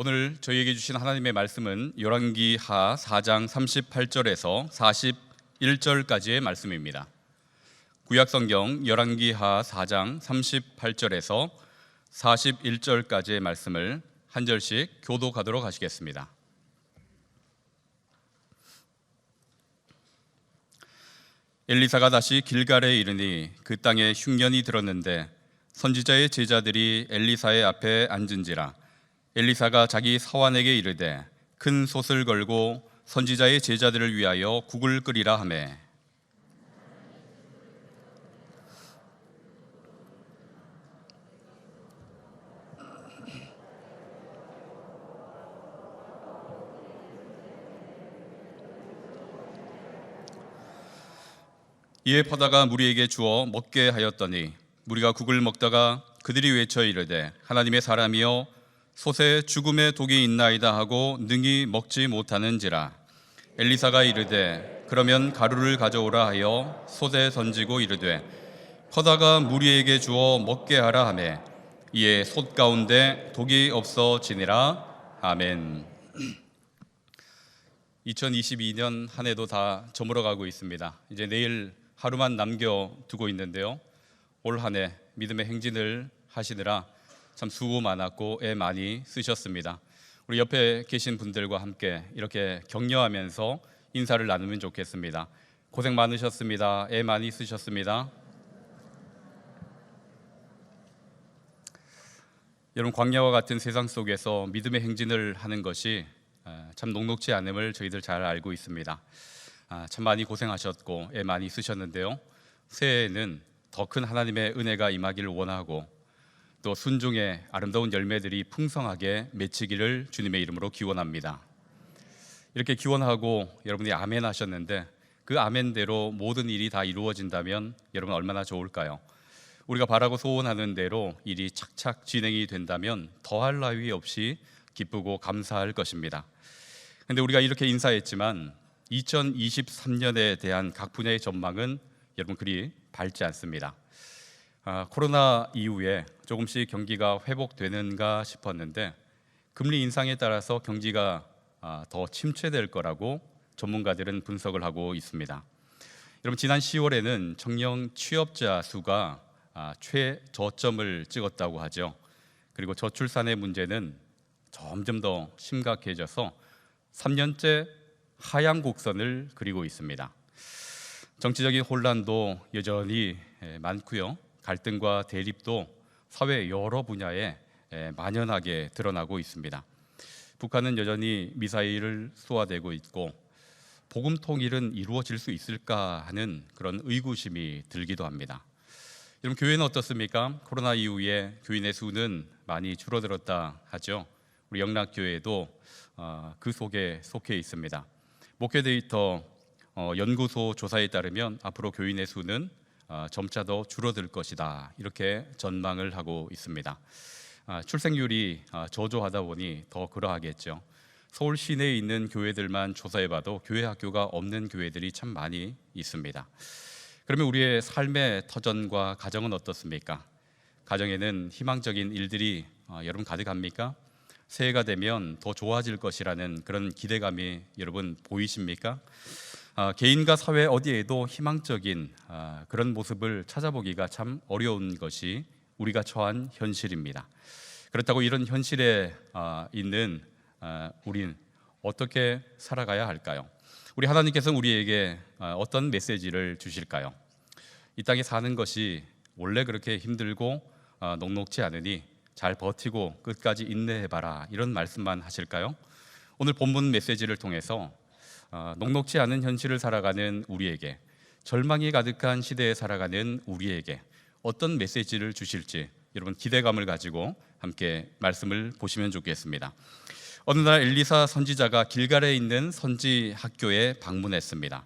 오늘 저희에게 주신 하나님의 말씀은 열왕기하 4장 38절에서 41절까지의 말씀입니다. 구약 성경 열왕기하 4장 38절에서 41절까지의 말씀을 한 절씩 교독하도록 하시겠습니다. 엘리사가 다시 길갈에 이르니 그 땅에 흉년이 들었는데 선지자의 제자들이 엘리사의 앞에 앉은지라 엘리사가 자기 사환에게 이르되 큰 솥을 걸고 선지자의 제자들을 위하여 국을 끓이라 하매. 이에 퍼다가 무리에게 주어 먹게 하였더니 무리가 국을 먹다가 그들이 외쳐 이르되 하나님의 사람이여 솥에 죽음의 독이 있나이다 하고 능히 먹지 못하는지라 엘리사가 이르되 그러면 가루를 가져오라 하여 솥에 던지고 이르되 퍼다가 무리에게 주어 먹게 하라 하매 이에 솥 가운데 독이 없어 지니라 아멘 2022년 한 해도 다 저물어가고 있습니다. 이제 내일 하루만 남겨 두고 있는데요. 올 한 해 믿음의 행진을 하시느라 참 수고 많았고 애 많이 쓰셨습니다. 우리 옆에 계신 분들과 함께 이렇게 격려하면서 인사를 나누면 좋겠습니다. 고생 많으셨습니다. 애 많이 쓰셨습니다. 여러분 광야와 같은 세상 속에서 믿음의 행진을 하는 것이 아, 참 녹록지 않음을 저희들 잘 알고 있습니다. 아, 참 많이 고생하셨고 애 많이 쓰셨는데요. 새해에는 더 큰 하나님의 은혜가 임하기를 원하고 또 순종의 아름다운 열매들이 풍성하게 맺히기를 주님의 이름으로 기원합니다. 이렇게 기원하고 여러분이 아멘 하셨는데 그 아멘대로 모든 일이 다 이루어진다면 여러분 얼마나 좋을까요? 우리가 바라고 소원하는 대로 일이 착착 진행이 된다면 더할 나위 없이 기쁘고 감사할 것입니다. 근데 우리가 이렇게 인사했지만 2023년에 대한 각 분야의 전망은 여러분 그리 밝지 않습니다. 아, 코로나 이후에 조금씩 경기가 회복되는가 싶었는데 금리 인상에 따라서 경기가 아, 더 침체될 거라고 전문가들은 분석을 하고 있습니다. 여러분 지난 10월에는 청년 취업자 수가 아, 최저점을 찍었다고 하죠. 그리고 저출산의 문제는 점점 더 심각해져서 3년째 하향 곡선을 그리고 있습니다. 정치적인 혼란도 여전히 에, 많고요. 갈등과 대립도 사회 여러 분야에 에, 만연하게 드러나고 있습니다. 북한은 여전히 미사일을 쏘아대고 있고 복음 통일은 이루어질 수 있을까 하는 그런 의구심이 들기도 합니다. 여러분 교회는 어떻습니까? 코로나 이후에 교인의 수는 많이 줄어들었다 하죠. 우리 영락교회도 어, 그 속에 속해 있습니다. 목회 데이터 어, 연구소 조사에 따르면 앞으로 교인의 수는 어, 점차 더 줄어들 것이다 이렇게 전망을 하고 있습니다. 아, 출생률이 아, 저조하다 보니 더 그러하겠죠. 서울 시내에 있는 교회들만 조사해봐도 교회 학교가 없는 교회들이 참 많이 있습니다. 그러면 우리의 삶의 터전과 가정은 어떻습니까? 가정에는 희망적인 일들이 어, 여러분 가득합니까? 새해가 되면 더 좋아질 것이라는 그런 기대감이 여러분 보이십니까? 아, 개인과 사회 어디에도 희망적인 아, 그런 모습을 찾아보기가 참 어려운 것이 우리가 처한 현실입니다. 그렇다고 이런 현실에 아, 있는 아, 우린 어떻게 살아가야 할까요? 우리 하나님께서 우리에게 아, 어떤 메시지를 주실까요? 이 땅에 사는 것이 원래 그렇게 힘들고 아, 녹록지 않으니 잘 버티고 끝까지 인내해봐라 이런 말씀만 하실까요? 오늘 본문 메시지를 통해서 어, 녹록지 않은 현실을 살아가는 우리에게 절망이 가득한 시대에 살아가는 우리에게 어떤 메시지를 주실지 여러분 기대감을 가지고 함께 말씀을 보시면 좋겠습니다. 어느 날 엘리사 선지자가 길갈에 있는 선지 학교에 방문했습니다.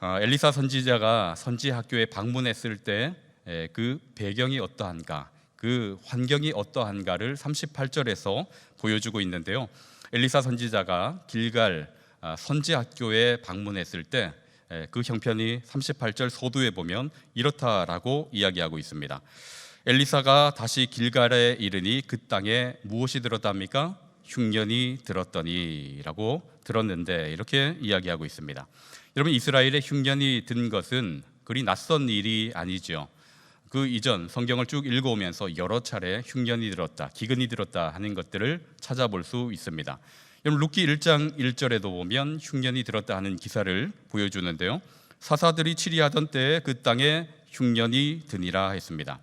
어, 엘리사 선지자가 선지 학교에 방문했을 때 그 배경이 어떠한가, 그 환경이 어떠한가를 38절에서 보여주고 있는데요. 엘리사 선지자가 길갈 아, 선지 학교에 방문했을 때 그 형편이 38절 소두에 보면 이렇다라고 이야기하고 있습니다. 엘리사가 다시 길갈에 이르니 그 땅에 무엇이 들었답니까? 흉년이 들었더니라고 들었는데 이렇게 이야기하고 있습니다. 여러분 이스라엘의 흉년이 든 것은 그리 낯선 일이 아니죠. 그 이전 성경을 쭉 읽어오면서 여러 차례 흉년이 들었다, 기근이 들었다 하는 것들을 찾아볼 수 있습니다. 여러분 루키 1장 1절에도 보면 흉년이 들었다 하는 기사를 보여주는데요. 사사들이 치리하던 때에 그 땅에 흉년이 드니라 했습니다.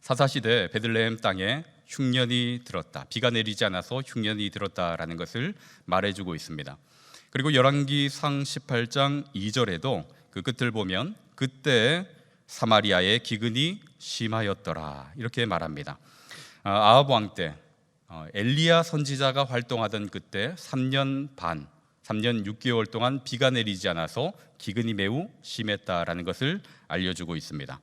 사사 시대 베들레헴 땅에 흉년이 들었다. 비가 내리지 않아서 흉년이 들었다라는 것을 말해주고 있습니다. 그리고 열왕기상 18장 2절에도 그 끝을 보면 그때 사마리아의 기근이 심하였더라 이렇게 말합니다. 아, 아합 왕때 어, 엘리야 선지자가 활동하던 그때 3년 반, 3년 6개월 동안 비가 내리지 않아서 기근이 매우 심했다라는 것을 알려주고 있습니다.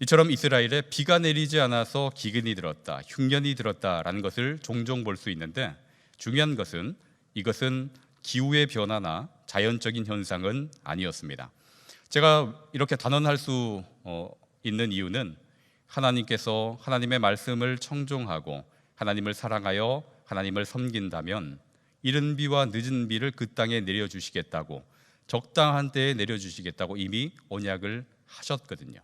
이처럼 이스라엘에 비가 내리지 않아서 기근이 들었다, 흉년이 들었다라는 것을 종종 볼 수 있는데 중요한 것은 이것은 기후의 변화나 자연적인 현상은 아니었습니다. 제가 이렇게 단언할 수 어, 있는 이유는 하나님께서 하나님의 말씀을 청종하고 하나님을 사랑하여 하나님을 섬긴다면 이른 비와 늦은 비를 그 땅에 내려 주시겠다고 적당한 때에 내려 주시겠다고 이미 언약을 하셨거든요.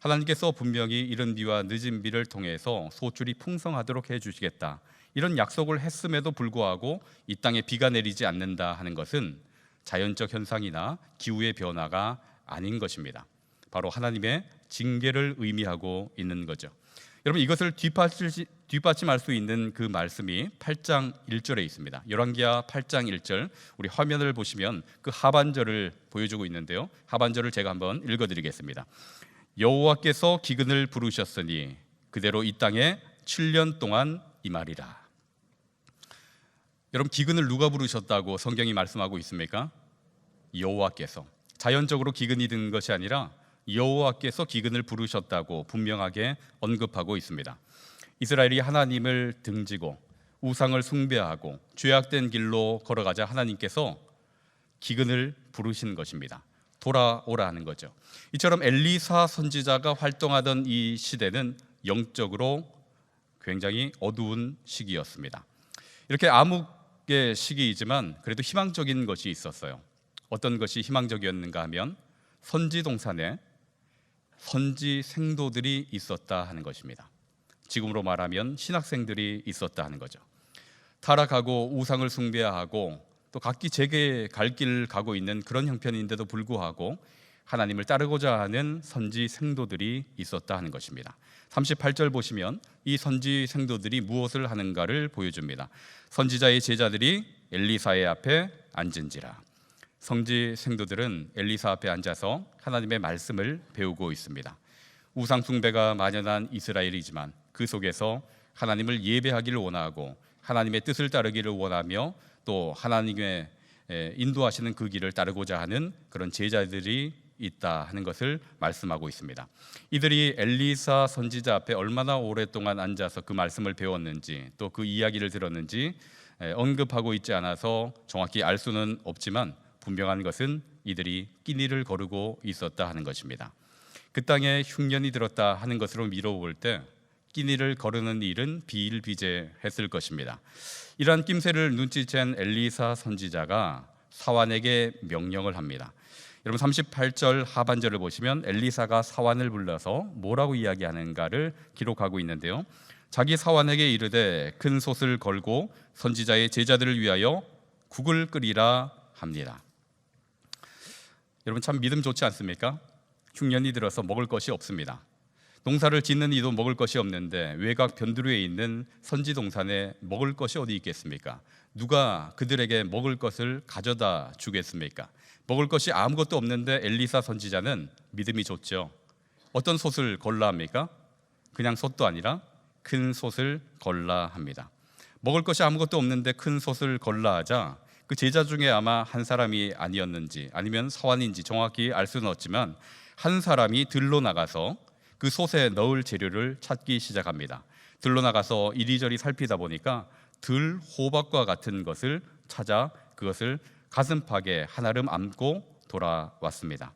하나님께서 분명히 이른 비와 늦은 비를 통해서 소출이 풍성하도록 해 주시겠다. 이런 약속을 했음에도 불구하고 이 땅에 비가 내리지 않는다 하는 것은 자연적 현상이나 기후의 변화가 아닌 것입니다. 바로 하나님의 징계를 의미하고 있는 거죠. 여러분 이것을 뒷받칠, 뒷받침할 수 있는 그 말씀이 8장 1절에 있습니다. 열왕기하 8장 1절 우리 화면을 보시면 그 하반절을 보여주고 있는데요. 하반절을 제가 한번 읽어드리겠습니다. 여호와께서 기근을 부르셨으니 그대로 이 땅에 7년 동안 임하리라. 여러분 기근을 누가 부르셨다고 성경이 말씀하고 있습니까? 여호와께서 자연적으로 기근이 든 것이 아니라 여호와께서 기근을 부르셨다고 분명하게 언급하고 있습니다. 이스라엘이 하나님을 등지고 우상을 숭배하고 죄악된 길로 걸어가자 하나님께서 기근을 부르신 것입니다. 돌아오라 하는 거죠. 이처럼 엘리사 선지자가 활동하던 이 시대는 영적으로 굉장히 어두운 시기였습니다. 이렇게 암흑의 시기이지만 그래도 희망적인 것이 있었어요. 어떤 것이 희망적이었는가 하면 선지 동산에 선지 생도들이 있었다 하는 것입니다. 지금으로 말하면 신학생들이 있었다 하는 거죠. 타락하고 우상을 숭배하고 또 각기 제게 갈 길을 가고 있는 그런 형편인데도 불구하고 하나님을 따르고자 하는 선지 생도들이 있었다 하는 것입니다. 38절 보시면 이 선지 생도들이 무엇을 하는가를 보여줍니다. 선지자의 제자들이 엘리사의 앞에 앉은지라. 성지 생도들은 엘리사 앞에 앉아서 하나님의 말씀을 배우고 있습니다. 우상 숭배가 만연한 이스라엘이지만 그 속에서 하나님을 예배하기를 원하고 하나님의 뜻을 따르기를 원하며 또 하나님의 인도하시는 그 길을 따르고자 하는 그런 제자들이 있다 하는 것을 말씀하고 있습니다. 이들이 엘리사 선지자 앞에 얼마나 오랫동안 앉아서 그 말씀을 배웠는지 또 그 이야기를 들었는지 언급하고 있지 않아서 정확히 알 수는 없지만 분명한 것은 이들이 끼니를 거르고 있었다 하는 것입니다. 그 땅에 흉년이 들었다 하는 것으로 미뤄볼 때 끼니를 거르는 일은 비일비재했을 것입니다. 이러한 낌새를 눈치챈 엘리사 선지자가 사환에게 명령을 합니다. 여러분 38절 하반절을 보시면 엘리사가 사환을 불러서 뭐라고 이야기하는가를 기록하고 있는데요. 자기 사환에게 이르되 큰 솥을 걸고 선지자의 제자들을 위하여 국을 끓이라 합니다. 여러분 참 믿음 좋지 않습니까? 흉년이 들어서 먹을 것이 없습니다. 농사를 짓는 이도 먹을 것이 없는데 외곽 변두리에 있는 선지 동산에 먹을 것이 어디 있겠습니까? 누가 그들에게 먹을 것을 가져다 주겠습니까? 먹을 것이 아무것도 없는데 엘리사 선지자는 믿음이 좋죠. 어떤 솥을 걸라 합니까? 그냥 솥도 아니라 큰 솥을 걸라 합니다. 먹을 것이 아무것도 없는데 큰 솥을 걸라 하자 그 제자 중에 아마 한 사람이 아니었는지 아니면 서환인지 정확히 알 수는 없지만 한 사람이 들로 나가서 그 솥에 넣을 재료를 찾기 시작합니다. 들로 나가서 이리저리 살피다 보니까 들 호박과 같은 것을 찾아 그것을 가슴팍에 한아름 안고 돌아왔습니다.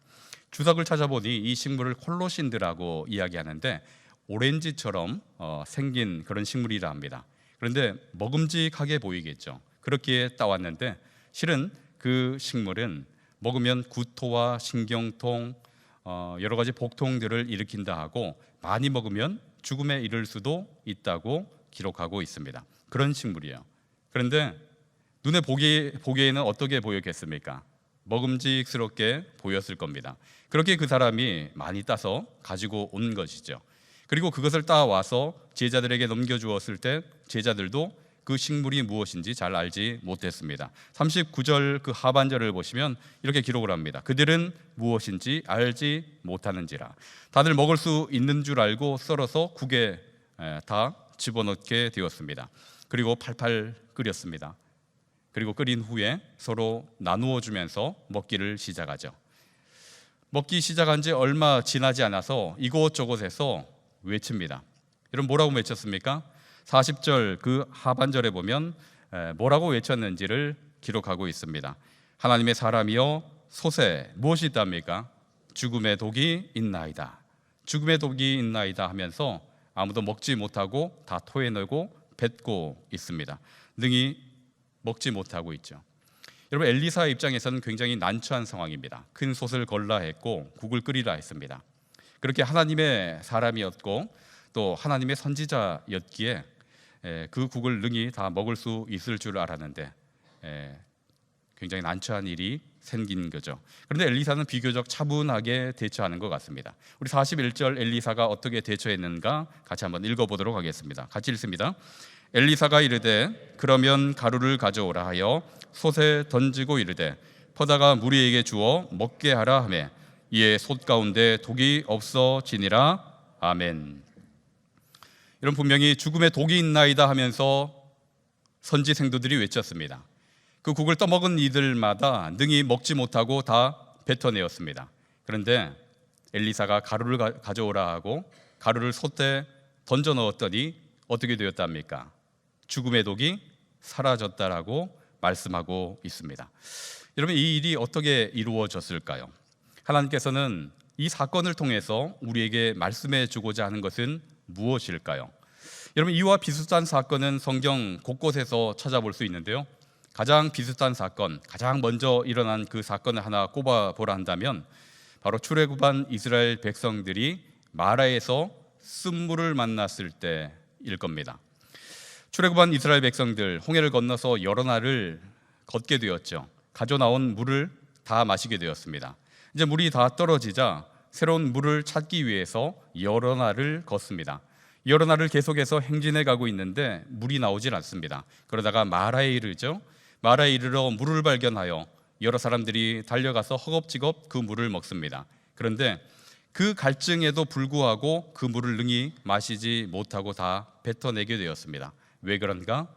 주석을 찾아보니 이 식물을 콜로신드라고 이야기하는데 오렌지처럼 어, 생긴 그런 식물이라 합니다. 그런데 먹음직하게 보이겠죠. 그렇게 따왔는데 실은 그 식물은 먹으면 구토와 신경통 어, 여러 가지 복통들을 일으킨다 하고 많이 먹으면 죽음에 이를 수도 있다고 기록하고 있습니다. 그런 식물이에요. 그런데 눈에 보기, 보기에는 어떻게 보였겠습니까? 먹음직스럽게 보였을 겁니다. 그렇게 그 사람이 많이 따서 가지고 온 것이죠. 그리고 그것을 따와서 제자들에게 넘겨주었을 때 제자들도 그 식물이 무엇인지 잘 알지 못했습니다. 39절 그 하반절을 보시면 이렇게 기록을 합니다. 그들은 무엇인지 알지 못하는지라. 다들 먹을 수 있는 줄 알고 썰어서 국에 에, 다 집어넣게 되었습니다. 그리고 팔팔 끓였습니다. 그리고 끓인 후에 서로 나누어 주면서 먹기를 시작하죠. 먹기 시작한 지 얼마 지나지 않아서 이곳저곳에서 외칩니다. 여러분 뭐라고 외쳤습니까? 40절 그 하반절에 보면 에, 뭐라고 외쳤는지를 기록하고 있습니다. 하나님의 사람이여 솥에 무엇이 있답니까? 죽음의 독이 있나이다. 죽음의 독이 있나이다 하면서 아무도 먹지 못하고 다 토해내고 뱉고 있습니다. 능히 먹지 못하고 있죠. 여러분 엘리사 입장에서는 굉장히 난처한 상황입니다. 큰 솥을 걸라 했고 국을 끓이라 했습니다. 그렇게 하나님의 사람이었고 또 하나님의 선지자였기에 에, 그 국을 능히 다 먹을 수 있을 줄 알았는데 에, 굉장히 난처한 일이 생긴 거죠. 그런데 엘리사는 비교적 차분하게 대처하는 것 같습니다. 우리 41절 엘리사가 어떻게 대처했는가 같이 한번 읽어보도록 하겠습니다. 같이 읽습니다. 엘리사가 이르되 그러면 가루를 가져오라 하여 솥에 던지고 이르되 퍼다가 무리에게 주어 먹게 하라 하매 이에 솥 가운데 독이 없어지니라 아멘. 이런 분명히 죽음의 독이 있나이다 하면서 선지 생도들이 외쳤습니다. 그 국을 떠먹은 이들마다 능히 먹지 못하고 다 뱉어내었습니다. 그런데 엘리사가 가루를 가, 가져오라 하고 가루를 솥에 던져 넣었더니 어떻게 되었답니까? 죽음의 독이 사라졌다라고 말씀하고 있습니다. 여러분 이 일이 어떻게 이루어졌을까요? 하나님께서는 이 사건을 통해서 우리에게 말씀해 주고자 하는 것은 무엇일까요? 여러분 이와 비슷한 사건은 성경 곳곳에서 찾아볼 수 있는데요. 가장 비슷한 사건, 가장 먼저 일어난 그 사건을 하나 꼽아 보라 한다면 바로 출애굽한 이스라엘 백성들이 마라에서 쓴물을 만났을 때일 겁니다. 출애굽한 이스라엘 백성들 홍해를 건너서 여러 날을 걷게 되었죠. 가져 나온 물을 다 마시게 되었습니다. 이제 물이 다 떨어지자 새로운 물을 찾기 위해서 여러 날을 걷습니다. 여러 날을 계속해서 행진해 가고 있는데 물이 나오질 않습니다. 그러다가 마라에 이르죠. 마라에 이르러 물을 발견하여 여러 사람들이 달려가서 허겁지겁 그 물을 먹습니다. 그런데 그 갈증에도 불구하고 그 물을 능히 마시지 못하고 다 뱉어내게 되었습니다. 왜 그런가?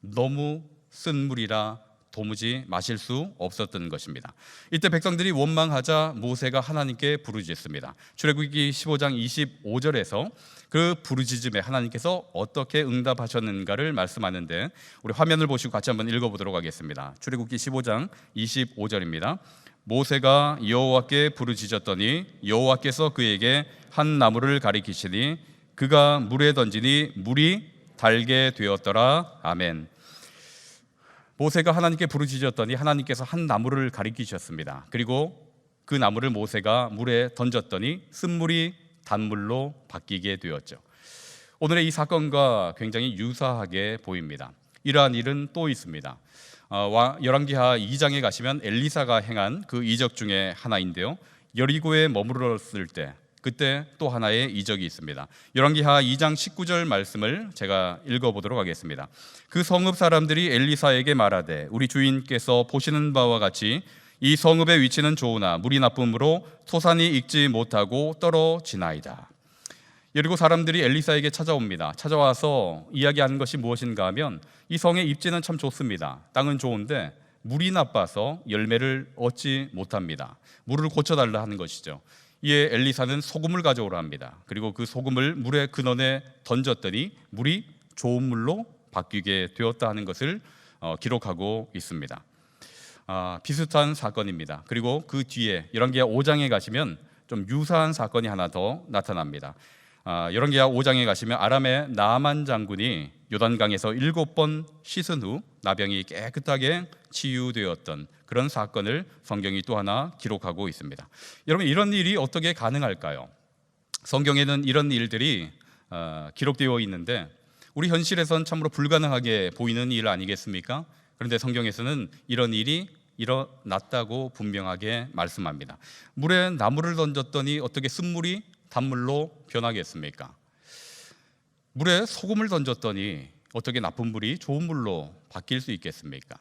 너무 쓴 물이라 도무지 마실 수 없었던 것입니다. 이때 백성들이 원망하자 모세가 하나님께 부르짖습니다. 출애굽기 15장 25절에서 그 부르짖음에 하나님께서 어떻게 응답하셨는가를 말씀하는데 우리 화면을 보시고 같이 한번 읽어 보도록 하겠습니다. 출애굽기 15장 25절입니다. 모세가 여호와께 부르짖었더니 여호와께서 그에게 한 나무를 가리키시니 그가 물에 던지니 물이 달게 되었더라. 아멘. 모세가 하나님께 부르짖었더니 하나님께서 한 나무를 가리키셨습니다. 그리고 그 나무를 모세가 물에 던졌더니 쓴물이 단물로 바뀌게 되었죠. 오늘의 이 사건과 굉장히 유사하게 보입니다. 이러한 일은 또 있습니다. 어, 열왕기하 2장에 가시면 엘리사가 행한 그 이적 중에 하나인데요. 여리고에 머물렀을 때 그때 또 하나의 이적이 있습니다. 열왕기하 2장 19절 말씀을 제가 읽어보도록 하겠습니다. 그 성읍 사람들이 엘리사에게 말하되 우리 주인께서 보시는 바와 같이 이 성읍의 위치는 좋으나 물이 나쁨으로 토산이 익지 못하고 떨어지나이다. 여리고 사람들이 엘리사에게 찾아옵니다. 찾아와서 이야기하는 것이 무엇인가 하면 이 성의 입지는 참 좋습니다. 땅은 좋은데 물이 나빠서 열매를 얻지 못합니다. 물을 고쳐달라 하는 것이죠. 이에 엘리사는 소금을 가져오라 합니다. 그리고 그 소금을 물의 근원에 던졌더니 물이 좋은 물로 바뀌게 되었다 하는 것을 어, 기록하고 있습니다. 아, 비슷한 사건입니다. 그리고 그 뒤에 열왕기하 5장에 가시면 좀 유사한 사건이 하나 더 나타납니다. 아, 열왕기하 5장에 가시면 아람의 나만 장군이 요단강에서 일곱 번 씻은 후 나병이 깨끗하게 치유되었던 그런 사건을 성경이 또 하나 기록하고 있습니다. 여러분 이런 일이 어떻게 가능할까요? 성경에는 이런 일들이 어, 기록되어 있는데 우리 현실에선 참으로 불가능하게 보이는 일 아니겠습니까? 그런데 성경에서는 이런 일이 일어났다고 분명하게 말씀합니다. 물에 나무를 던졌더니 어떻게 쓴물이 단물로 변하겠습니까? 물에 소금을 던졌더니 어떻게 나쁜 물이 좋은 물로 바뀔 수 있겠습니까?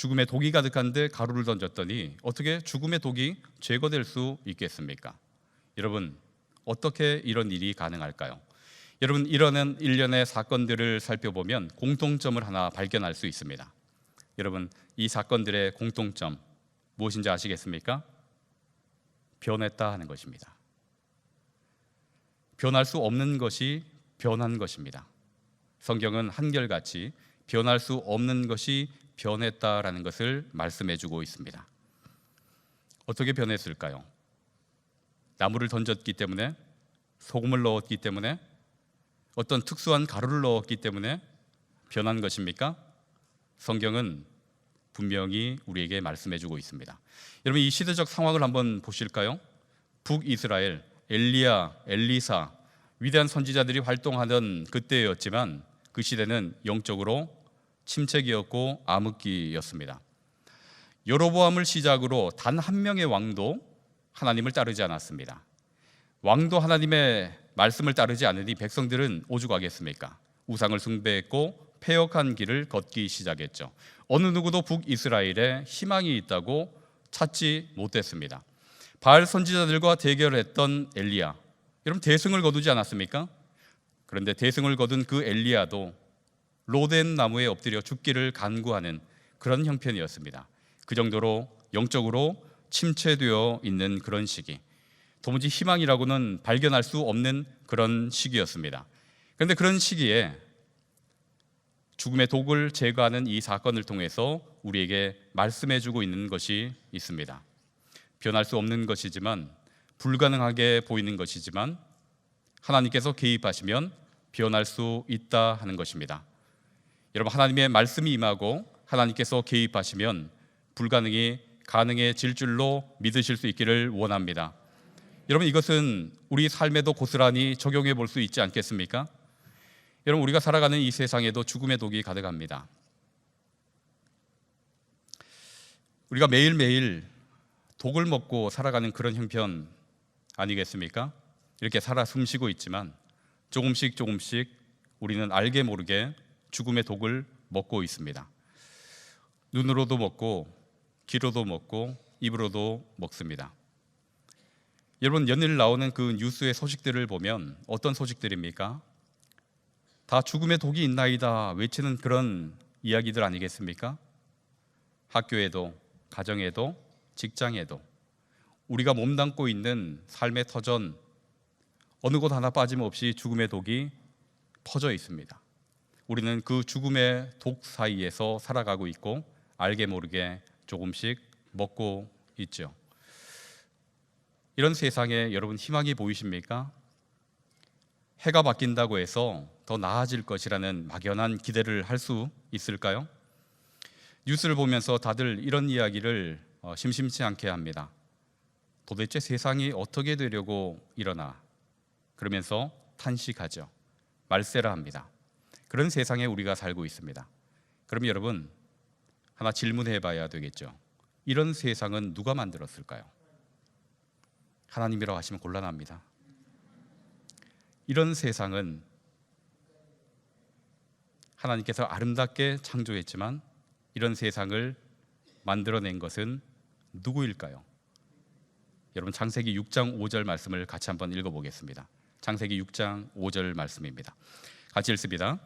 죽음의 독이 가득한데 가루를 던졌더니 어떻게 죽음의 독이 제거될 수 있겠습니까? 여러분 어떻게 이런 일이 가능할까요? 여러분 이러는 일련의 사건들을 살펴보면 공통점을 하나 발견할 수 있습니다. 여러분 이 사건들의 공통점 무엇인지 아시겠습니까? 변했다 하는 것입니다. 변할 수 없는 것이 변한 것입니다. 성경은 한결같이 변할 수 없는 것이 변했다라는 것을 말씀해 주고 있습니다. 어떻게 변했을까요? 나무를 던졌기 때문에 소금을 넣었기 때문에 어떤 특수한 가루를 넣었기 때문에 변한 것입니까? 성경은 분명히 우리에게 말씀해 주고 있습니다. 여러분 이 시대적 상황을 한번 보실까요? 북이스라엘 엘리야, 엘리사 위대한 선지자들이 활동하던 그때였지만 그 시대는 영적으로 침체기였고 암흑기였습니다. 여로보암을 시작으로 단 한 명의 왕도 하나님을 따르지 않았습니다. 왕도 하나님의 말씀을 따르지 않으니 백성들은 오죽하겠습니까? 우상을 숭배했고 폐역한 길을 걷기 시작했죠. 어느 누구도 북이스라엘에 희망이 있다고 찾지 못했습니다. 바알 선지자들과 대결했던 엘리야, 여러분 대승을 거두지 않았습니까? 그런데 대승을 거둔 그 엘리야도 로덴 나무에 엎드려 죽기를 간구하는 그런 형편이었습니다. 그 정도로 영적으로 침체되어 있는 그런 시기. 도무지 희망이라고는 발견할 수 없는 그런 시기였습니다. 그런데 그런 시기에 죽음의 독을 제거하는 이 사건을 통해서 우리에게 말씀해 주고 있는 것이 있습니다. 변할 수 없는 것이지만 불가능하게 보이는 것이지만 하나님께서 개입하시면 변할 수 있다 하는 것입니다. 여러분 하나님의 말씀이 임하고 하나님께서 개입하시면 불가능이 가능해질 줄로 믿으실 수 있기를 원합니다. 여러분 이것은 우리 삶에도 고스란히 적용해 볼 수 있지 않겠습니까? 여러분 우리가 살아가는 이 세상에도 죽음의 독이 가득합니다. 우리가 매일매일 독을 먹고 살아가는 그런 형편 아니겠습니까? 이렇게 살아 숨쉬고 있지만 조금씩 조금씩 우리는 알게 모르게 죽음의 독을 먹고 있습니다. 눈으로도 먹고 귀로도 먹고 입으로도 먹습니다. 여러분 연일 나오는 그 뉴스의 소식들을 보면 어떤 소식들입니까? 다 죽음의 독이 있나이다 외치는 그런 이야기들 아니겠습니까? 학교에도 가정에도 직장에도 우리가 몸담고 있는 삶의 터전 어느 곳 하나 빠짐없이 죽음의 독이 퍼져 있습니다. 우리는 그 죽음의 독 사이에서 살아가고 있고 알게 모르게 조금씩 먹고 있죠. 이런 세상에 여러분 희망이 보이십니까? 해가 바뀐다고 해서 더 나아질 것이라는 막연한 기대를 할 수 있을까요? 뉴스를 보면서 다들 이런 이야기를 어, 심심치 않게 합니다. 도대체 세상이 어떻게 되려고 일어나? 그러면서 탄식하죠. 말세라 합니다. 그런 세상에 우리가 살고 있습니다. 그럼 여러분 하나 질문해 봐야 되겠죠. 이런 세상은 누가 만들었을까요? 하나님이라고 하시면 곤란합니다. 이런 세상은 하나님께서 아름답게 창조했지만 이런 세상을 만들어낸 것은 누구일까요? 여러분 창세기 6장 5절 말씀을 같이 한번 읽어보겠습니다. 창세기 6장 5절 말씀입니다. 같이 읽습니다.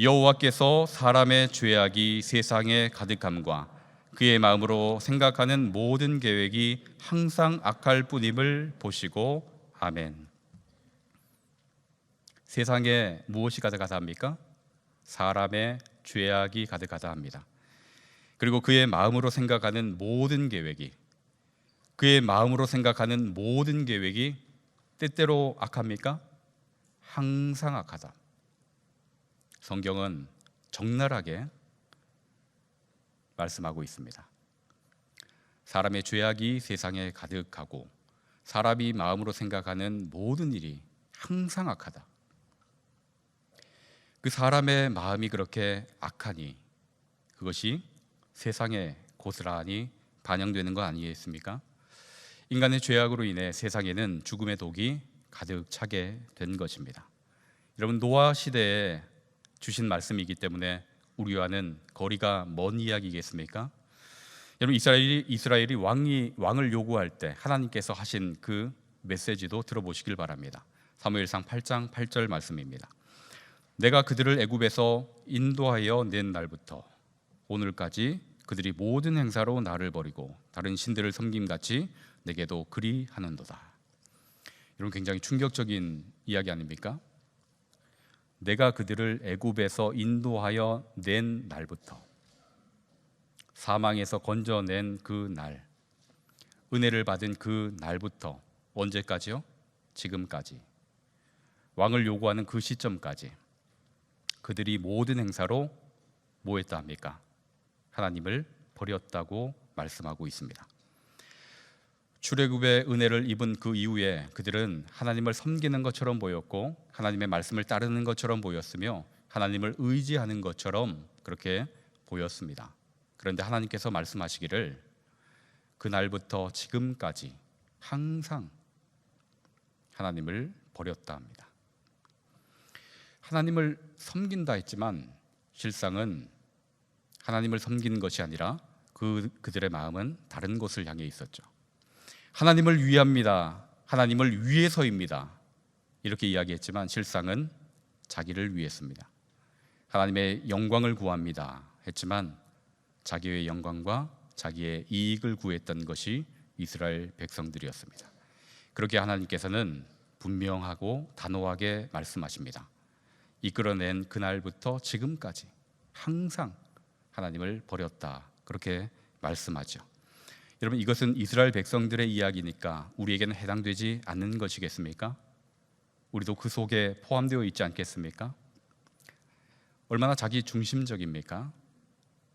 여호와께서 사람의 죄악이 세상에 가득함과 그의 마음으로 생각하는 모든 계획이 항상 악할 뿐임을 보시고 아멘. 세상에 무엇이 가득하다 합니까? 사람의 죄악이 가득하다 합니다. 그리고 그의 마음으로 생각하는 모든 계획이 그의 마음으로 생각하는 모든 계획이 때때로 악합니까? 항상 악하다. 성경은 적나라하게 말씀하고 있습니다. 사람의 죄악이 세상에 가득하고 사람이 마음으로 생각하는 모든 일이 항상 악하다. 그 사람의 마음이 그렇게 악하니 그것이 세상에 고스란히 반영되는 거 아니겠습니까? 인간의 죄악으로 인해 세상에는 죽음의 독이 가득 차게 된 것입니다. 여러분 노아 시대에 주신 말씀이기 때문에 우리와는 거리가 먼 이야기겠습니까? 여러분 이스라엘이 이스라엘이 왕이 왕을 요구할 때 하나님께서 하신 그 메시지도 들어보시길 바랍니다. 사무엘상 8장 8절 말씀입니다. 내가 그들을 애굽에서 인도하여 낸 날부터 오늘까지 그들이 모든 행사로 나를 버리고 다른 신들을 섬김같이 내게도 그리 하는도다. 이런 굉장히 충격적인 이야기 아닙니까? 내가 그들을 애굽에서 인도하여 낸 날부터 사망에서 건져낸 그 날, 은혜를 받은 그 날부터 언제까지요? 지금까지 왕을 요구하는 그 시점까지 그들이 모든 행사로 뭐 했다 합니까? 하나님을 버렸다고 말씀하고 있습니다. 출애굽의 은혜를 입은 그 이후에 그들은 하나님을 섬기는 것처럼 보였고 하나님의 말씀을 따르는 것처럼 보였으며 하나님을 의지하는 것처럼 그렇게 보였습니다. 그런데 하나님께서 말씀하시기를 그날부터 지금까지 항상 하나님을 버렸다 합니다. 하나님을 섬긴다 했지만 실상은 하나님을 섬기는 것이 아니라 그 그들의 마음은 다른 곳을 향해 있었죠. 하나님을 위합니다. 하나님을 위해서입니다. 이렇게 이야기했지만 실상은 자기를 위했습니다. 하나님의 영광을 구합니다. 했지만 자기의 영광과 자기의 이익을 구했던 것이 이스라엘 백성들이었습니다. 그렇게 하나님께서는 분명하고 단호하게 말씀하십니다. 이끌어낸 그날부터 지금까지 항상 하나님을 버렸다. 그렇게 말씀하죠. 여러분 이것은 이스라엘 백성들의 이야기니까 우리에게는 해당되지 않는 것이겠습니까? 우리도 그 속에 포함되어 있지 않겠습니까? 얼마나 자기 중심적입니까?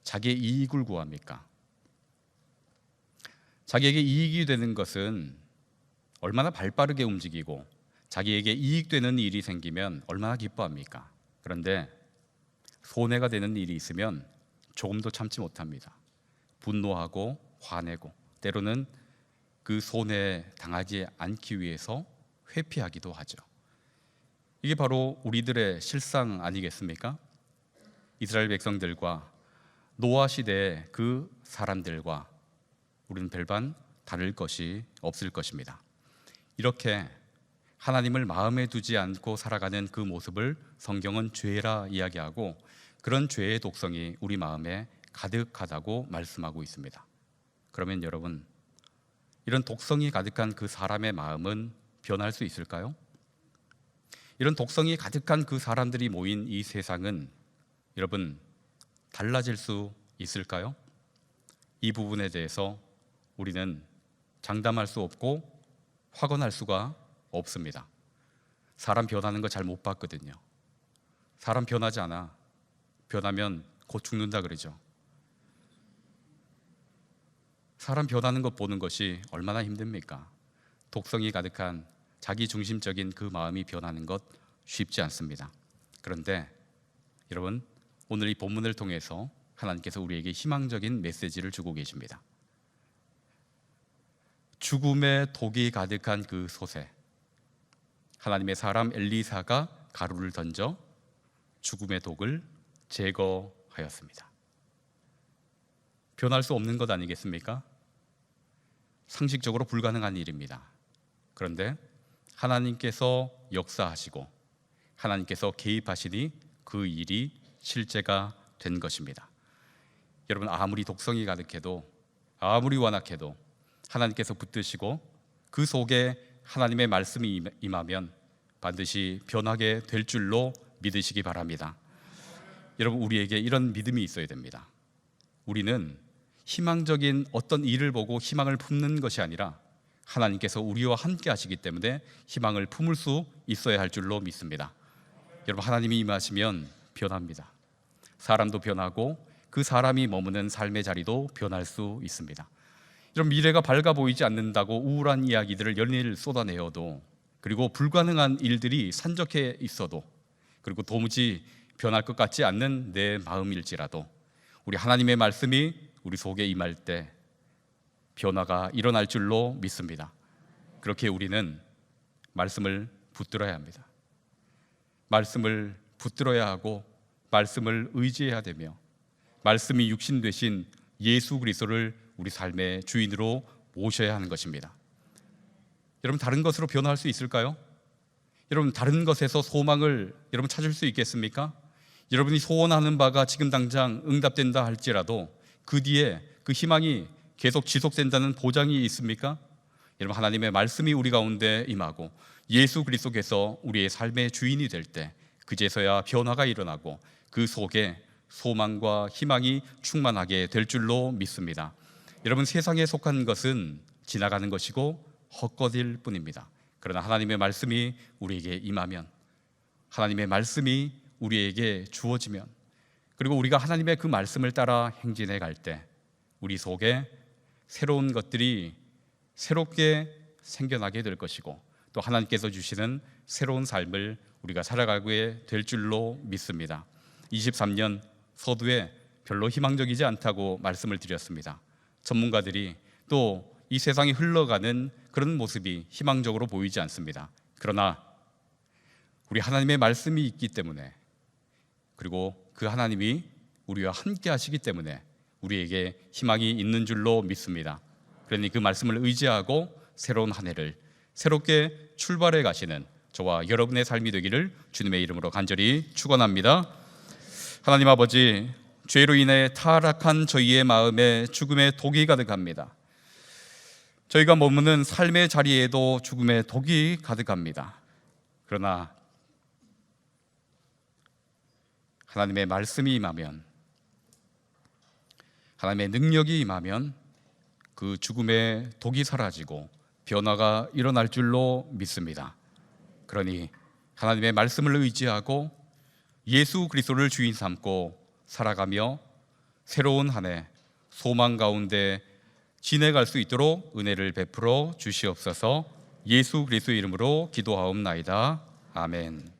자기의 이익을 구합니까? 자기에게 이익이 되는 것은 얼마나 발빠르게 움직이고 자기에게 이익되는 일이 생기면 얼마나 기뻐합니까? 그런데 손해가 되는 일이 있으면 조금도 참지 못합니다. 분노하고 화내고 때로는 그 손해 당하지 않기 위해서 회피하기도 하죠. 이게 바로 우리들의 실상 아니겠습니까? 이스라엘 백성들과 노아 시대의 그 사람들과 우리는 별반 다를 것이 없을 것입니다. 이렇게 하나님을 마음에 두지 않고 살아가는 그 모습을 성경은 죄라 이야기하고 그런 죄의 독성이 우리 마음에 가득하다고 말씀하고 있습니다. 그러면 여러분 이런 독성이 가득한 그 사람의 마음은 변할 수 있을까요? 이런 독성이 가득한 그 사람들이 모인 이 세상은 여러분 달라질 수 있을까요? 이 부분에 대해서 우리는 장담할 수 없고 확언할 수가 없습니다. 사람 변하는 거 잘 못 봤거든요. 사람 변하지 않아. 변하면 곧 죽는다 그러죠. 사람 변하는 것 보는 것이 얼마나 힘듭니까? 독성이 가득한 자기 중심적인 그 마음이 변하는 것 쉽지 않습니다. 그런데 여러분 오늘 이 본문을 통해서 하나님께서 우리에게 희망적인 메시지를 주고 계십니다. 죽음의 독이 가득한 그 솥에 하나님의 사람 엘리사가 가루를 던져 죽음의 독을 제거하였습니다. 변할 수 없는 것 아니겠습니까? 상식적으로 불가능한 일입니다. 그런데 하나님께서 역사하시고 하나님께서 개입하시니 그 일이 실제가 된 것입니다. 여러분 아무리 독성이 가득해도 아무리 완악해도 하나님께서 붙드시고 그 속에 하나님의 말씀이 임하면 반드시 변하게 될 줄로 믿으시기 바랍니다. 여러분 우리에게 이런 믿음이 있어야 됩니다. 우리는 희망적인 어떤 일을 보고 희망을 품는 것이 아니라 하나님께서 우리와 함께 하시기 때문에 희망을 품을 수 있어야 할 줄로 믿습니다. 여러분 하나님이 임하시면 변합니다. 사람도 변하고 그 사람이 머무는 삶의 자리도 변할 수 있습니다. 여러분 미래가 밝아 보이지 않는다고 우울한 이야기들을 연일 쏟아내어도 그리고 불가능한 일들이 산적해 있어도 그리고 도무지 변할 것 같지 않는 내 마음일지라도 우리 하나님의 말씀이 우리 속에 임할 때 변화가 일어날 줄로 믿습니다. 그렇게 우리는 말씀을 붙들어야 합니다. 말씀을 붙들어야 하고 말씀을 의지해야 되며 말씀이 육신 되신 예수 그리스도를 우리 삶의 주인으로 모셔야 하는 것입니다. 여러분 다른 것으로 변화할 수 있을까요? 여러분 다른 것에서 소망을 여러분 찾을 수 있겠습니까? 여러분이 소원하는 바가 지금 당장 응답된다 할지라도 그 뒤에 그 희망이 계속 지속된다는 보장이 있습니까? 여러분 하나님의 말씀이 우리 가운데 임하고 예수 그리스도께서 우리의 삶의 주인이 될 때 그제서야 변화가 일어나고 그 속에 소망과 희망이 충만하게 될 줄로 믿습니다. 여러분 세상에 속한 것은 지나가는 것이고 헛것일 뿐입니다. 그러나 하나님의 말씀이 우리에게 임하면 하나님의 말씀이 우리에게 주어지면 그리고 우리가 하나님의 그 말씀을 따라 행진해 갈 때 우리 속에 새로운 것들이 새롭게 생겨나게 될 것이고 또 하나님께서 주시는 새로운 삶을 우리가 살아가게 될 줄로 믿습니다. 23년 서두에 별로 희망적이지 않다고 말씀을 드렸습니다. 전문가들이 또 이 세상이 흘러가는 그런 모습이 희망적으로 보이지 않습니다. 그러나 우리 하나님의 말씀이 있기 때문에 그리고 그 하나님이 우리와 함께 하시기 때문에 우리에게 희망이 있는 줄로 믿습니다. 그러니 그 말씀을 의지하고 새로운 한 해를 새롭게 출발해 가시는 저와 여러분의 삶이 되기를 주님의 이름으로 간절히 축원합니다. 하나님 아버지 죄로 인해 타락한 저희의 마음에 죽음의 독이 가득합니다. 저희가 머무는 삶의 자리에도 죽음의 독이 가득합니다. 그러나 하나님의 말씀이 임하면 하나님의 능력이 임하면 그 죽음의 독이 사라지고 변화가 일어날 줄로 믿습니다. 그러니 하나님의 말씀을 의지하고 예수 그리스도를 주인 삼고 살아가며 새로운 한 해 소망 가운데 지내갈 수 있도록 은혜를 베풀어 주시옵소서. 예수 그리스도 이름으로 기도하옵나이다. 아멘.